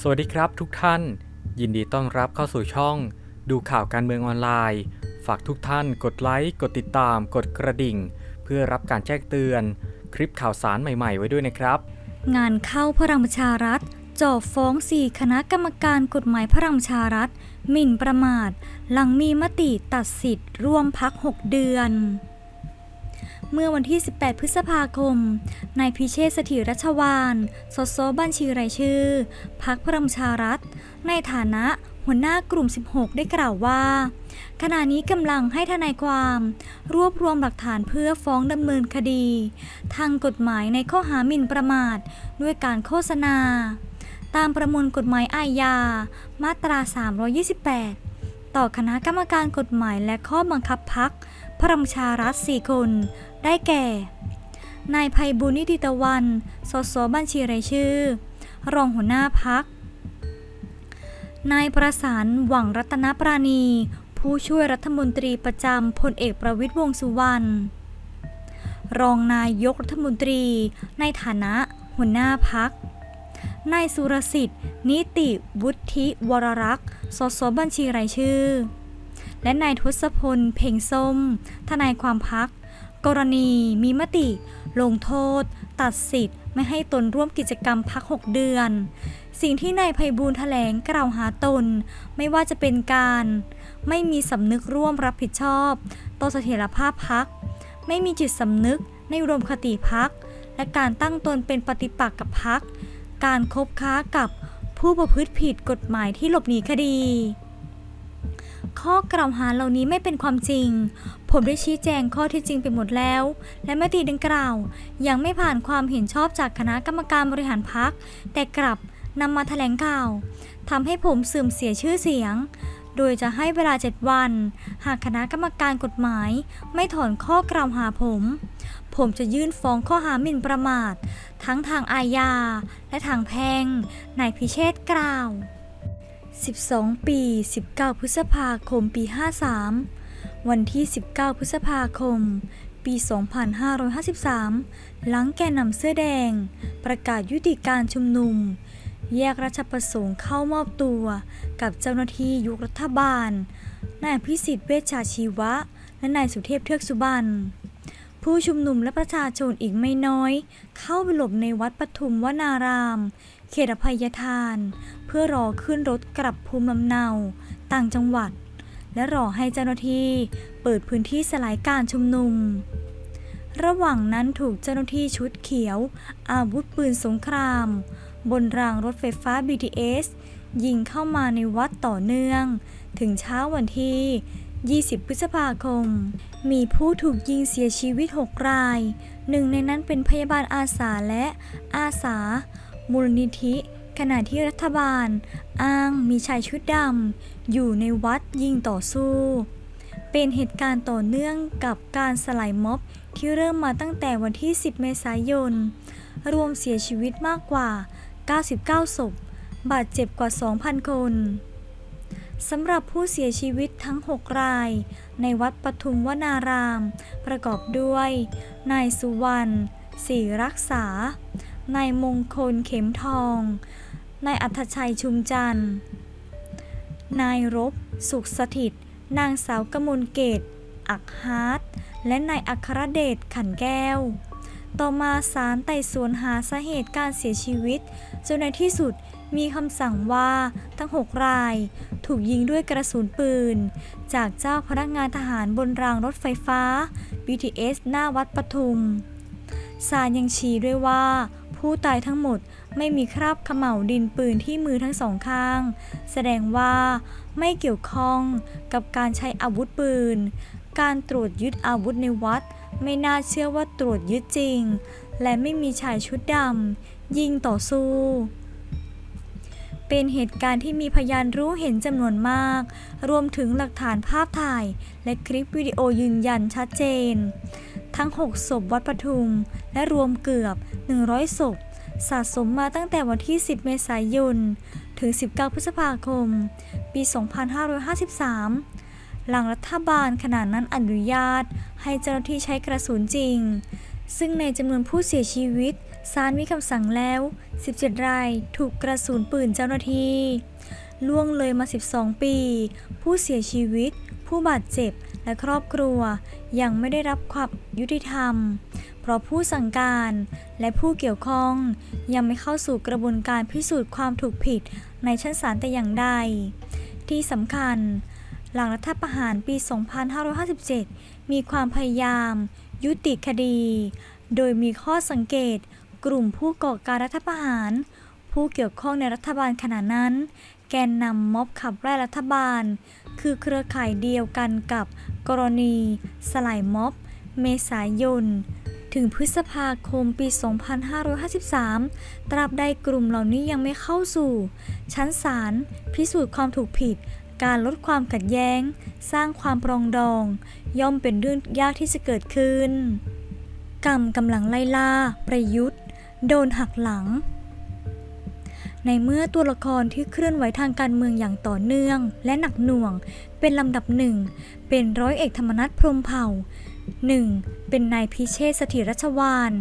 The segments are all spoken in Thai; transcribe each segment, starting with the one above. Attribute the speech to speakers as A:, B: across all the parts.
A: สวัสดีครับทุกท่าน ยินดีต้อนรับเข้าสู่ช่อง ดูข่าวการเมืองออนไลน์ ฝากทุกท่านกดไลค์ กดติดตาม กดกระดิ่ง เพื่อรับการแจ้งเตือน คลิปข่าวสารใหม่ๆ ไว้ด้วยนะครับ
B: งานเข้าพลังประชารัฐจ่อฟ้อง 4 คณะกรรมการกฎหมายพลังประชารัฐหมิ่นประมาท หลังมีมติตัดสิทธิ์ร่วมพัก 6 เดือน เมื่อวันที่ 18 พฤษภาคม นายพิเชษฐ์สถิรัชวานสสบัญชีรายชื่อ พักพลังประชารัฐ ในฐานะหัวหน้ากลุ่ม 16 ได้กล่าวว่า ขณะนี้กำลังให้ทนายความ รวบรวมหลักฐานเพื่อฟ้องดำเนินคดี ทางกฎหมายในข้อหาหมิ่นประมาท ด้วยการโฆษณา ตามประมวลกฎหมายอาญา มาตรา 328 ต่อคณะกรรมการกฎหมายและข้อบังคับพักพลังประชารัฐ4คน ได้แก่ นายภัยบุญนิติตะวัน สสบัญชีรายชื่อ รองหัวหน้าพัก นายประสานหวังรัตนปราณี ผู้ช่วยรัฐมนตรีประจำพลเอกประวิตยวงสุวรรณ รองนายกรัฐมนตรี ในฐานะหัวหน้าพักนายสุรสิทธิ์ นิติวุฒิวรรักษ์สสบัญชีรายชื่อ และนายทศพล เพ่งส้ม ทนายความพัก กรณีมีมติ ลงโทษ ตัดสิทธิ์ ไม่ให้ตนร่วมกิจกรรมพัก 6 เดือน สิ่งที่นายภัยบูลแถลงกล่าวหาตน ไม่ว่าจะเป็นการ ไม่มีสำนึกร่วมรับผิดชอบ ต่อเสถียรภาพพัก ไม่มีจิตสำนึกในอุดมคติพัก และการตั้งตนเป็นปฏิปักษ์กับพัก การคบค้ากับผู้ประพฤติผิดกฎหมายที่หลบหนีคดี ข้อกล่าวหาเหล่านี้ไม่เป็นความจริง ผมได้ชี้แจงข้อที่จริงไปหมดแล้ว และมติดังกล่าว ยังไม่ผ่านความเห็นชอบจากคณะกรรมการบริหารพัก แต่กลับนำมาแถลงข่าวทำให้ผมเสื่อมเสียชื่อเสียง โดยจะให้เวลา 7 วัน หากคณะกรรมการกฎหมาย ไม่ถอนข้อกล่าวหาผม ผมจะยื่นฟ้องข้อหาหมิ่นประมาท ทั้งทางอาญาและทางแพ่งนายพิเชษกล่าว 12 ปี 19 พฤษภาคม ปี 53 วันที่ 19 พฤษภาคม ปี 2553 หลังแกนนำเสื้อแดง ประกาศยุติการชุมนุม แยกราชประสงค์เข้ามอบตัว กับเจ้าหน้าที่ยุครัฐบาล นายอภิสิทธิ์เวชชาชีวะ และนายสุเทพเทือกสุบรรณผู้ชุมนุมและประชาชนอีกไม่น้อย เข้าไปหลบในวัดปทุมวนาราม เขตอภัยทาน เพื่อรอขึ้นรถกลับภูมิลำเนา ต่างจังหวัด และรอให้เจ้าหน้าที่เปิดพื้นที่สลายการชุมนุม ระหว่างนั้นถูกเจ้าหน้าที่ชุดเขียว อาวุธปืนสงคราม บนรางรถไฟฟ้า BTS ยิงเข้ามาในวัดต่อเนื่อง ถึงเช้าวันที่ 20 พฤษภาคม มีผู้ถูกยิงเสียชีวิต 6 ราย หนึ่งในนั้นเป็นพยาบาลอาสาและอาสา มูลนิธิ ขณะที่รัฐบาล อ้างมีชายชุดดำอยู่ในวัดยิงต่อสู้ เป็นเหตุการณ์ต่อเนื่องกับการสลายม็อบที่เริ่มมาตั้งแต่วันที่ 10 เมษายน รวมเสียชีวิตมากกว่า 99 ศพ บาดเจ็บกว่า 2,000 คนสำหรับผู้เสียชีวิตทั้ง 6 ราย ในวัดปทุมวนาราม ประกอบด้วย นายสุวรรณศรีรักษา นายมงคลเข็มทอง นายอัธชัยชุมจันทร์ นายรบ สุขสถิต นางสาวกมลเกต อักฮาร์ดและนายอัครเดชขันแก้ว ต่อมาศาลไต่สวนหาสาเหตุการเสียชีวิต จนในที่สุดมีคำสั่งว่าทั้ง 6 ราย ถูกยิงด้วยกระสุนปืน จากเจ้าพนักงานทหารบนรางรถไฟฟ้า BTS หน้าวัดปทุมศาลยังชี้ด้วยว่า ผู้ตายทั้งหมดไม่มีคราบขม่าวดินปืนที่มือทั้งสองข้าง แสดงว่าไม่เกี่ยวข้องกับการใช้อาวุธปืน การตรวจยึดอาวุธในวัด ไม่น่าเชื่อว่าตรวจยึดจริง และไม่มีชายชุดดำยิงต่อสู้ เป็นเหตุการณ์ที่มีพยานรู้เห็นจำนวนมาก รวมถึงหลักฐานภาพถ่าย และคลิปวิดีโอยืนยันชัดเจน ทั้ง 6 ศพวัดปทุม และรวมเกือบ 100 ศพ สะสมมาตั้งแต่วันที่ 10 เมษายน ถึง 19 พฤษภาคม ปี 2553 หลังรัฐบาลขณะนั้นอนุญาตให้เจ้าหน้าที่ใช้กระสุนจริง ซึ่งในจำนวนผู้เสียชีวิตศาลมีคำสั่งแล้ว 17 รายถูกกระสุนปืนเจ้าหน้าที่ ล่วงเลยมา 12 ปี ผู้เสียชีวิต ผู้บาดเจ็บและครอบครัวยังไม่ได้รับความยุติธรรม เพราะผู้สั่งการและผู้เกี่ยวข้องยังไม่เข้าสู่กระบวนการพิสูจน์ความถูกผิดในชั้นศาลแต่อย่างใด ที่สำคัญ หลังรัฐประหารปี 2557 มีความพยายาม ยุติคดี โดยมีข้อสังเกตกลุ่มผู้ก่อการรัฐประหาร ผู้เกี่ยวข้องในรัฐบาลขณะนั้น กนนำม็อบขับไล่รัฐบาล คือเครือข่ายเดียวกันกับกรณี สลายม็อบ เมษายน ถึงพฤษภาคมปี 2553 ตราบใดกลุ่มเหล่านี้ยังไม่เข้าสู่ ชั้นศาลพิสูจน์ความถูกผิด การลดความขัดแย้ง สร้างความปรองดอง ย่อมเป็นเรื่องยากที่จะเกิดขึ้น กรรมกำลังไล่ล่า ประยุทธ์ โดนหักหลัง ในเมื่อตัวละครที่เคลื่อนไหวทางการเมืองอย่างต่อเนื่อง และหนักหน่วง เป็นลำดับหนึ่ง เป็นร้อยเอกธรรมนัฐพรมเผ่า 1. เป็นนายพิเชษสถิรัชวาน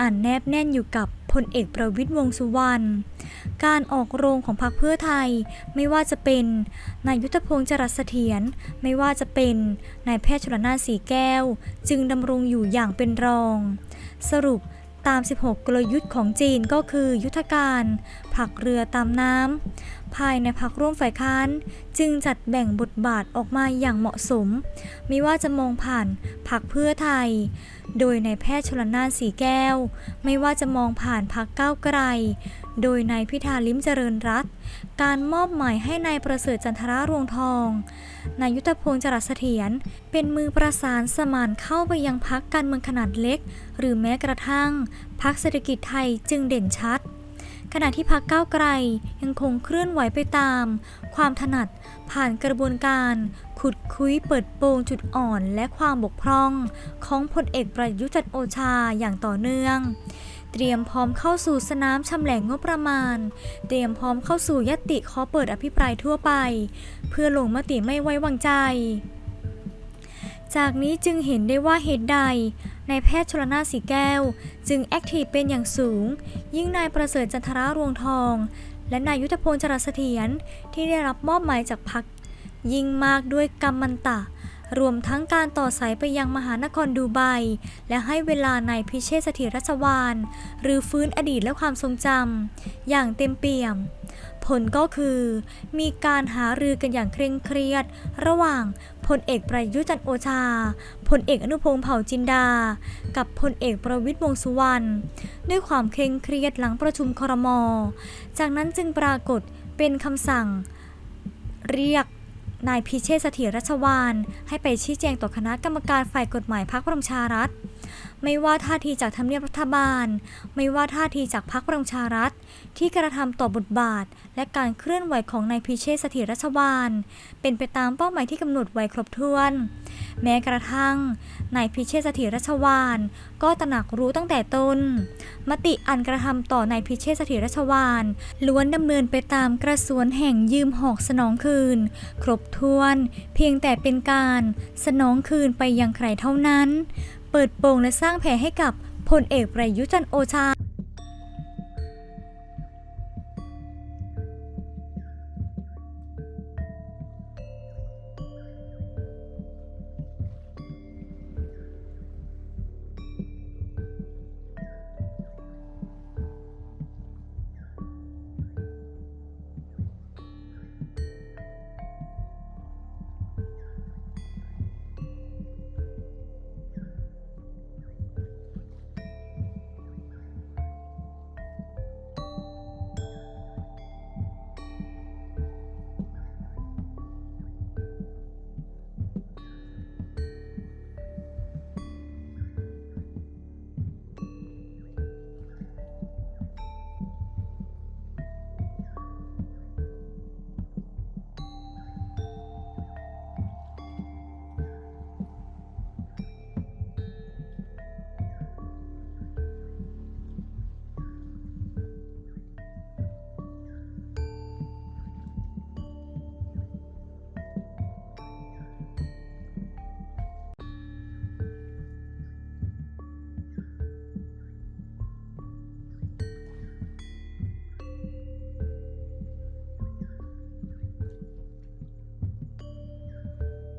B: อ่านแนบแน่นอยู่กับพลเอกประวิตยวงสุวรรณ การออกโรงของพรรคเพื่อไทย ไม่ว่าจะเป็นนายยุทธพงศ์จรัสเสถียรไม่ว่าจะเป็นนายแพทย์ชลนานสีแก้ว จึงดำรงอยู่อย่างเป็นรอง สรุปตาม 16 กลยุทธ์ของจีนก็คือยุทธการผักเรือตามน้ำภายในพักร่วมฝ่ายค้าน จึงจัดแบ่งบทบาทออกมาอย่างเหมาะสมไม่ว่าจะมองผ่านพักเพื่อไทย โดยนายแพทย์ชลนานสีแก้ว ไม่ว่าจะมองผ่านพักก้าวไกล โดยนายพิธาลิ้มเจริญรัตการมอบหมายให้นายประเสริฐจันทรารวงทองนายยุทธพงศ์จรัสเสถียรเป็นมือประสานสมานเข้าไปยังพักการเมืองขนาดเล็ก หรือแม้กระทั่งพักเศรษฐกิจไทยจึงเด่นชัด ขณะที่พักก้าวไกลยังคงเคลื่อนไหวไปตาม ความถนัดผ่านกระบวนการ ขุดคุยเปิดโปงจุดอ่อนและความบกพร่อง ของพลเอกประยุจันโอชาอย่างต่อเนื่อง เตรียมพร้อมเข้าสู่สนามชำแหละงบประมาณ เตรียมพร้อมเข้าสู่ยติขอเปิดอภิปรายทั่วไป เพื่อลงมติไม่ไว้วางใจ จากนี้จึงเห็นได้ว่าเหตุใด นายแพทย์ชลนาสีแก้ว จึงแอคทีฟเป็นอย่างสูง ยิ่งนายประเสริฐจันทรารวงทอง และนายยุทธพลจรัสเถียรที่ได้รับมอบหมายจากพัก ยิ่งมากด้วยกรรมันตะ รวมทั้งการต่อสายไปยังมหานครดูไบ และให้เวลานายพิเชษฐ์เสถียรรัชวานหรือฟื้นอดีตและความทรงจำอย่างเต็มเปี่ยม ผลก็คือมีการหารือกันอย่างเคร่งเครียด ระหว่างพลเอกประยุจันโอชา พลเอกอนุพงษ์เผ่าจินดา กับพลเอกประวิตยวงสุวรรณด้วยความเคร่งเครียดหลังประชุมครม จากนั้นจึงปรากฏเป็นคำสั่ง เรียกนายพิเชษฐ์เสถียรรัชวานให้ไปชี้แจงต่อคณะกรรมการฝ่ายกฎหมายพรรคประชารัฐ ไม่ว่าท่าทีจากทำเนียบรัฐบาล ไม่ว่าท่าทีจากพรรคประชารัฐ ที่กระทำต่อบทบาท และการเคลื่อนไหวของนายพิเชษฐ์สถียรรัชวานเป็นไปตามเป้าหมายที่กำหนดไว้ครบถ้วน แม้กระทั่งนายพิเชษฐ์สถียรรัชวานก็ตระหนักรู้ตั้งแต่ต้น มติอันกระทำต่อนายพิเชษฐ์สถียรรัชวานล้วนดำเนินไปตามกระสวนแห่งยืมหอกสนองคืน ครบถ้วน เพียงแต่เป็นการสนองคืนไปยังใครเท่านั้น เปิดโปงและสร้างแผลให้กับพลเอกประยุจันโอชา